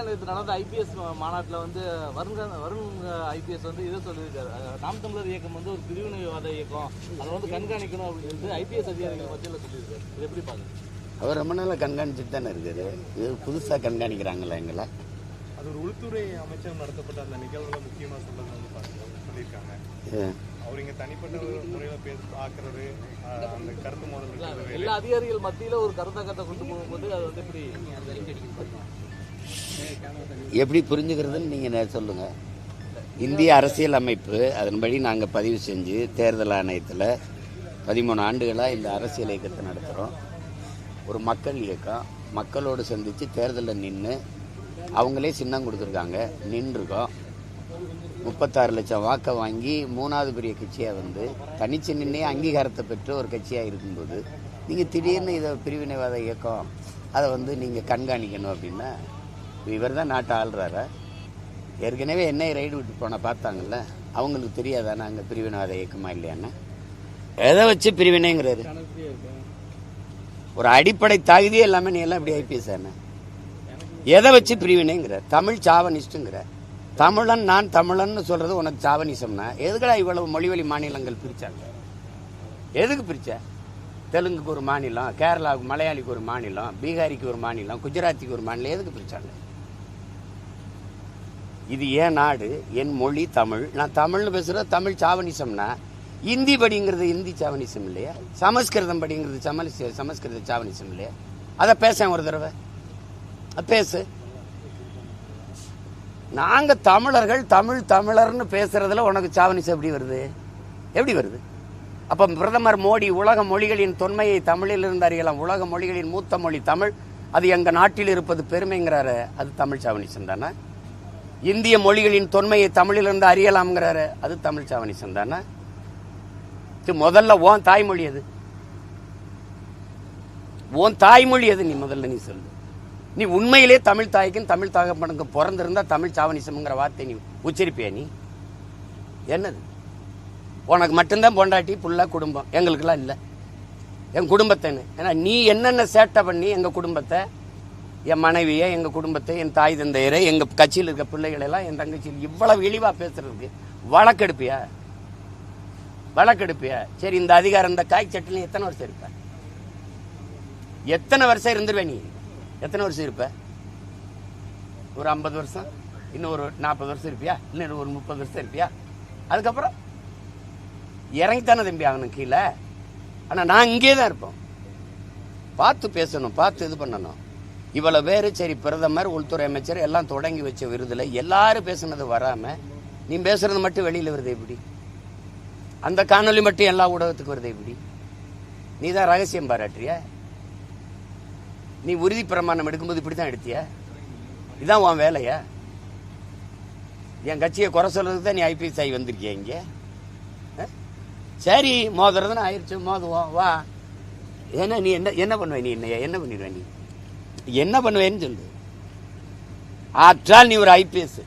சென்னையில் நேற்று நடந்த ஐபிஎஸ் மாநாட்டில் வந்து வருண் வருண் ஐபிஎஸ் வந்து இதை சொல்லியிருக்காரு. நாம் தமிழர் இயக்கம் வந்து ஒரு பிரிவினைவாத இயக்கம். அதை வந்து கண்காணிக்கணும் அப்படின்னு சொல்லிட்டு ஐபிஎஸ் அதிகாரிகள் மத்தியில் சொல்லியிருக்காரு. இது எப்படி பார்க்குறீங்க? அவர் ரொம்ப நாளாக கண்காணிச்சுட்டு தானே இருக்காரு. இது புதுசாக கண்காணிக்கிறாங்களா எங்களை. அது ஒரு உள்துறை அமைச்சர் நடத்தப்பட்ட அந்த நிகழ்வுல முக்கியமா சொல்றது வந்து சொல்லியிருக்காங்க. அவர் இங்க தனிப்பட்ட ஒரு முறையில பேச பாக்குறது ஆஹ் அந்த கருத்து மோதல். எல்லா அதிகாரிகள் மத்தியில் ஒரு கருத்தாக்கத்தை கொண்டு போகும்போது அது வந்து இப்படி எப்படி புரிஞ்சுக்கிறதுன்னு நீங்கள் சொல்லுங்கள் இந்திய அரசியல் அமைப்பு அதன்படி நாங்கள் பதிவு செஞ்சு தேர்தல் ஆணையத்தில் பதிமூணு ஆண்டுகளாக இந்த அரசியல் இயக்கத்தை நடத்துகிறோம் ஒரு மக்கள் இயக்கம். மக்களோடு சந்தித்து தேர்தலில் நின்று அவங்களே சின்னம் கொடுத்துருக்காங்க. நின்றுருக்கோம். முப்பத்தாறு லட்சம் வாக்கை வாங்கி மூணாவது பெரிய கட்சியாக வந்து தனிச்சு நின்றே அங்கீகாரத்தை பெற்று ஒரு கட்சியாக இருக்கும்போது நீங்கள் திடீர்னு இதை பிரிவினைவாத இயக்கம் அதை வந்து நீங்கள் கண்காணிக்கணும் அப்படின்னா இவர் தான் நாட்டை ஆள்றாரா. ஏற்கனவே என்னை ரைடு விட்டு போன பார்த்தாங்கல்ல அவங்களுக்கு தெரியாதானே அங்கே பிரிவினவாத இயக்கமா இல்லையான்னு? எதை வச்சு பிரிவினைங்கிறாரு? ஒரு அடிப்படை தகுதியே இல்லாமல் நீ எல்லாம் இப்படி ஐபிஎஸ் என்ன? எதை வச்சு பிரிவினைங்கிற? தமிழ் சாவனிஸ்ட்டுங்கிற தமிழன் நான் தமிழன்னு சொல்றது உனக்கு சாவனிசம்னா எதுக்கடா இவ்வளவு மொழிவழி மாநிலங்கள் பிரிச்சாங்க? எதுக்கு பிரிச்ச? தெலுங்குக்கு ஒரு மாநிலம் கேரளாவுக்கு மலையாளிக்கு ஒரு மாநிலம் பீகாரிக்கு ஒரு மாநிலம் குஜராத்திக்கு ஒரு மாநிலம் எதுக்கு பிரிச்சாங்க? இது ஏன் நாடு? என் மொழி தமிழ். நான் தமிழ்னு பேசுகிற தமிழ் சாவனிசம்னா இந்தி படிங்கிறது இந்தி சாவனிசம் இல்லையா? சமஸ்கிருதம் படிங்கிறது சமலிச சமஸ்கிருத சாவனிசம் இல்லையா? அதை பேசேன் ஒரு தடவை. பேசு. நாங்க தமிழர்கள் தமிழ் தமிழர்னு பேசுறதுல உனக்கு சாவனிசம் எப்படி வருது? எப்படி வருது? அப்ப பிரதமர் மோடி உலக மொழிகளின் தொன்மையை தமிழில் இருந்து அறியலாம். உலக மொழிகளின் மூத்த மொழி தமிழ். அது எங்க நாட்டில் இருப்பது பெருமைங்கிறாரு. அது தமிழ் சாவனிசம் தானே? இந்திய மொழிகளின் தொன்மையை தமிழிலிருந்து அறியலாம்ங்கிறாரு. அது தமிழ் சாவனிசம் தானே முதல்ல உன் தாய்மொழி அது உன் தாய்மொழி அது நீ முதல்ல நீ சொல்லு. நீ உண்மையிலே தமிழ் தாய்க்கும் தமிழ் தகப்பனுக்கு பிறந்திருந்தா தமிழ் சாவணிசம்ங்கிற வார்த்தை நீ உச்சரிப்பியா நீ? என்னது? உனக்கு மட்டும்தான் பொண்டாட்டி புள்ள குடும்பம். எங்களுக்கெல்லாம் இல்லை. என் குடும்பத்தைன்னு. ஏன்னா நீ என்னென்ன சேட்டை பண்ணி எங்கள் குடும்பத்தை என் மனைவியை எங்கள் குடும்பத்தை என் தாய் தந்தையரை எங்கள் கட்சியில் இருக்க பிள்ளைகளை எல்லாம் என் தங்கச்சியில் இவ்வளவு இழிவாக பேசுறதுக்கு வழக்கெடுப்பியா? வழக்கெடுப்பியா? சரி இந்த அதிகாரம் இந்த காய் சட்டினி எத்தனை வருஷம் இருப்ப? எத்தனை வருஷம் இருந்துருவே நீ? எத்தனை வருஷம் இருப்ப? ஒரு ஐம்பது வருஷம் இன்னும் ஒரு நாற்பது வருஷம் இருப்பியா? இன்னும் ஒரு முப்பது வருஷம் இருப்பியா? அதுக்கப்புறம்? இறங்கித்தானே தம்பி ஆகணும் கீழே? ஆனால் நான் இங்கே தான் இருப்போம் பார்த்து பேசணும் பார்த்து இது பண்ணணும். இவ்வளவு பேர் சரி பிரதமர் உள்துறை அமைச்சர் எல்லாம் தொடங்கி வச்ச விருதுல எல்லாரும் பேசுனது வராம நீ பேசுறது மட்டும் வெளியில வருது எப்படி? அந்த காணொளி மட்டும் எல்லா ஊடகத்துக்கு வருது எப்படி? நீ தான் ரகசியம் பாராட்டுறிய? நீ உறுதி பிரமாணம் எடுக்கும்போது இப்படி தான் எடுத்திய? இதான் உன் வேலையா? என் கட்சியை குறை சொல்றதுக்கு தான் நீ ஐபிஎஸ் ஆகி வந்திருக்கிய இங்க? சரி மோதுறதுன்னு ஆயிடுச்சு மோதுவோம் வா. ஏன்னா நீ என்ன என்ன பண்ணுவ நீ என்ன என்ன பண்ணிடுவ நீ? என்ன பண்ணுவேன்னு சொல்லு. ஆற்றால் நீ ஒரு ஐபிஎஸ்